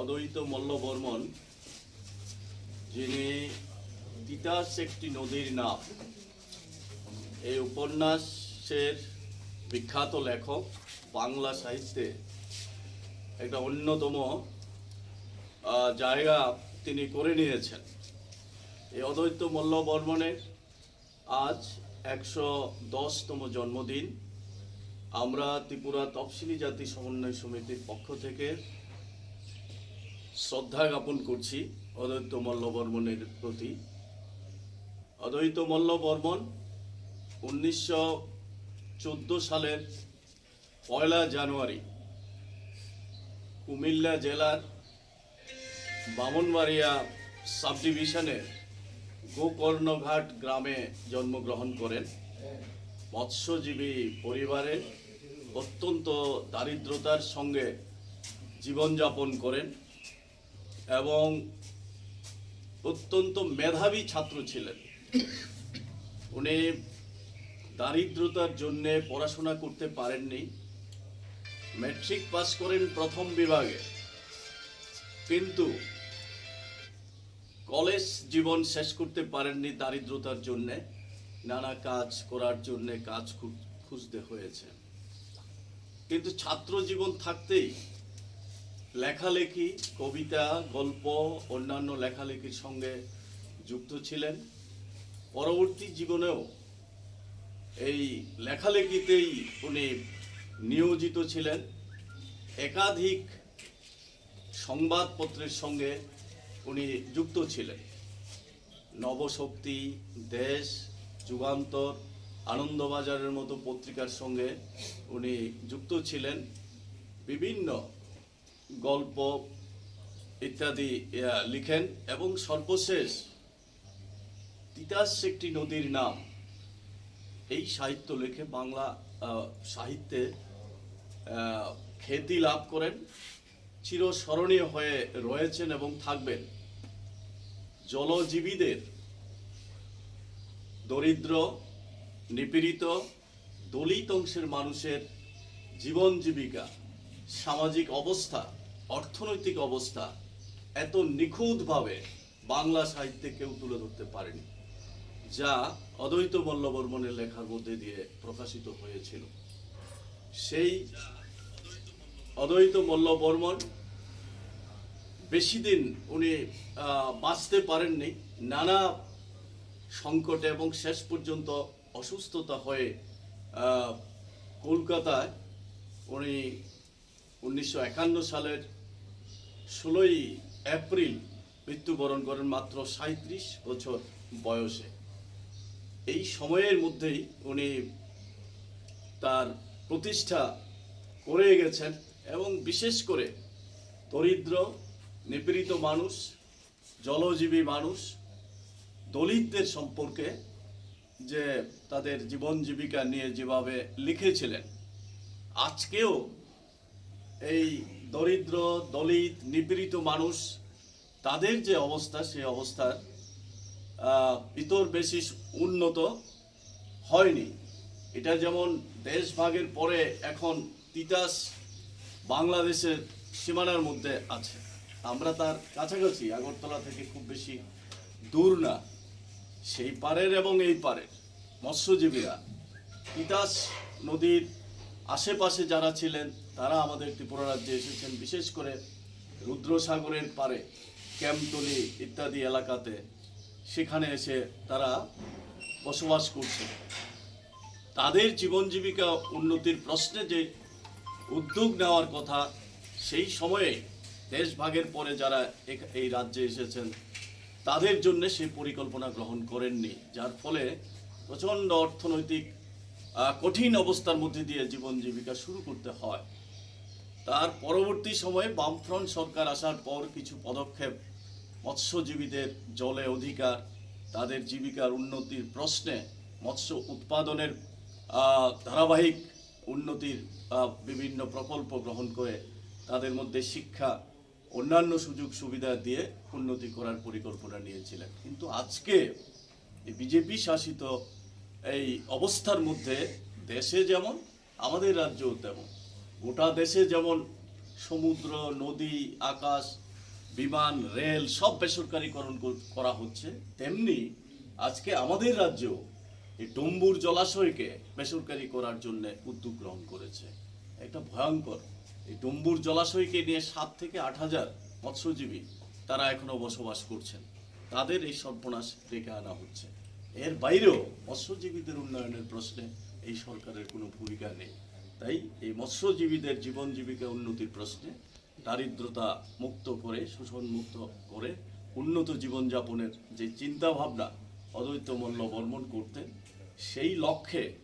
অদ্বৈত মল্লবর্মন, যিনি তিতাস একটি নদীর নাম। এই উপন্যাসের বিখ্যাত লেখক বাংলা সাহিত্যে একটা অন্যতম জায়গা তিনি করে নিয়েছেন। এই অদ্বৈত মল্লবর্মনের আজ একশো দশতম জন্মদিন। আমরা ত্রিপুরা তফসিলি জাতি সমন্বয় সমিতির পক্ষ থেকে শ্রদ্ধা জ্ঞাপন করছি অদ্বৈত মল্ল বর্মনের প্রতি। অদ্বৈত মল্লবর্মন উনিশশো চোদ্দ সালের পয়লা জানুয়ারি কুমিল্লা জেলার বামনবাড়িয়া সাব ডিভিশনের গোকর্ণঘাট গ্রামে জন্মগ্রহণ করেন। মৎস্যজীবী পরিবারে অত্যন্ত দারিদ্রতার সঙ্গে জীবনযাপন করেন এবং অত্যন্ত মেধাবী ছাত্র ছিলেন। উনি দারিদ্রতার জন্যে পড়াশোনা করতে পারেননি। ম্যাট্রিক পাস করেন প্রথম বিভাগে। কিন্তু কলেজ জীবন শেষ করতে পারেননি দারিদ্রতার জন্যে। নানা কাজ করার জন্যে কাজ খুঁজতে হয়েছে। কিন্তু ছাত্র জীবন থাকতেই লেখালেখি, কবিতা, গল্প, অন্যান্য লেখালেখির সঙ্গে যুক্ত ছিলেন। পরবর্তী জীবনেও এই লেখালেখিতেই উনি নিয়োজিত ছিলেন। একাধিক সংবাদপত্রের সঙ্গে উনি যুক্ত ছিলেন। নবশক্তি, দেশ, যুগান্তর আনন্দবাজারের মতো পত্রিকার সঙ্গে উনি যুক্ত ছিলেন। বিভিন্ন গল্প ইত্যাদি লিখেন এবং সর্বশেষ তিতাস একটি নদীর নাম। এই সাহিত্য লিখে বাংলা সাহিত্যে খ্যাতি লাভ করেন, চিরস্মরণীয় হয়ে রয়েছেন এবং থাকবেন। জলজীবীদের দরিদ্র নিপীড়িত, দলিত অংশের মানুষের জীবন জীবিকা, সামাজিক অবস্থা, অর্থনৈতিক অবস্থা এত নিখুঁতভাবে বাংলা সাহিত্যে কেউ তুলে ধরতে পারেনি, যা অদ্বৈত মল্লবর্মনের লেখার মধ্যে দিয়ে প্রকাশিত হয়েছিল। সেই অদ্বৈত মল্লবর্মন বেশি দিন উনি বাঁচতে পারেননি। নানা সংকটে এবং শেষ পর্যন্ত অসুস্থতা হয়ে কলকাতায় উনি উনিশশো একান্ন সালের ষোলোই এপ্রিল মৃত্যুবরণ করেন মাত্র সাঁত্রিশ বছর বয়সে। এই সময়ের মধ্যেই উনি তার প্রতিষ্ঠা করে গেছেন এবং বিশেষ করে দরিদ্র, নিপীড়িত মানুষ, জলজীবী মানুষ, দলিতদের সম্পর্কে যে তাদের জীবন জীবিকা নিয়ে যেভাবে লিখেছিলেন, আজকেও এই দরিদ্র, দলিত, নিপীড়িত মানুষ, তাদের যে অবস্থা সেই অবস্থার ইতর বেশি উন্নত হয়নি। এটা যেমন দেশ ভাগের পরে এখন তিতাস বাংলাদেশের সীমানার মধ্যে আছে। আমরা তার কাছাকাছি, আগরতলা থেকে খুব বেশি দূর না। সেই পারের এবং এই পারের মৎস্যজীবীরা, তিতাস নদীর আশেপাশে যারা ছিলেন, তারা আমাদের ত্রিপুরা রাজ্যে এসেছেন, বিশেষ করে রুদ্রসাগরের পারে ক্যাম্পতলি ইত্যাদি এলাকাতে। সেখানে এসে তারা বসবাস করছে তাদের জীবন জীবিকা উন্নতির প্রশ্নে যে উদ্যোগ নেওয়ার কথা, সেই সময়ে দেশভাগের পরে যারা এই রাজ্যে এসেছেন তাদের জন্য সেই পরিকল্পনা গ্রহণ করেননি, যার ফলে প্রচণ্ড অর্থনৈতিক কঠিন অবস্থার মধ্যে দিয়ে জীবন জীবিকা শুরু করতে হয়। তার পরবর্তী সময়ে বামফ্রন্ট সরকার আসার পর কিছু পদক্ষেপ মৎস্যজীবীদের জলে অধিকার, তাদের জীবিকার উন্নতির প্রশ্নে মৎস্য উৎপাদনের ধারাবাহিক উন্নতির বিভিন্ন প্রকল্প গ্রহণ করে তাদের মধ্যে শিক্ষা অন্যান্য সুযোগ সুবিধা দিয়ে উন্নতি করার পরিকল্পনা নিয়েছিলেন। কিন্তু আজকে বিজেপি শাসিত এই অবস্থার মধ্যে দেশে যেমন, আমাদের রাজ্যও তেমন। গোটা দেশে যেমন সমুদ্র, নদী, আকাশ, বিমান, রেল সব বেসরকারীকরণ করা হচ্ছে, তেমনি আজকে আমাদের রাজ্য এই ডম্বুর জলাশয়কে বেসরকারি করার জন্য উদ্যোগ গ্রহণ করেছে। একটা ভয়ঙ্কর এই ডম্বুর জলাশয়কে নিয়ে সাত থেকে আট হাজার মৎস্যজীবী তারা এখনও বসবাস করছেন। তাদের এই সর্বনাশ ডেকে আনা হচ্ছে। এর বাইরেও মৎস্যজীবীদের উন্নয়নের প্রশ্নে এই সরকারের কোনো ভূমিকা নেই। তাই এই মৎস্যজীবীদের জীবন জীবিকা উন্নতির প্রশ্নে দারিদ্রতা মুক্ত করে, শোষণ মুক্ত করে, উন্নত জীবনযাপনের যে চিন্তা ভাবনা অদ্বৈত মূল্য বর্মন করতেন, সেই লক্ষ্যে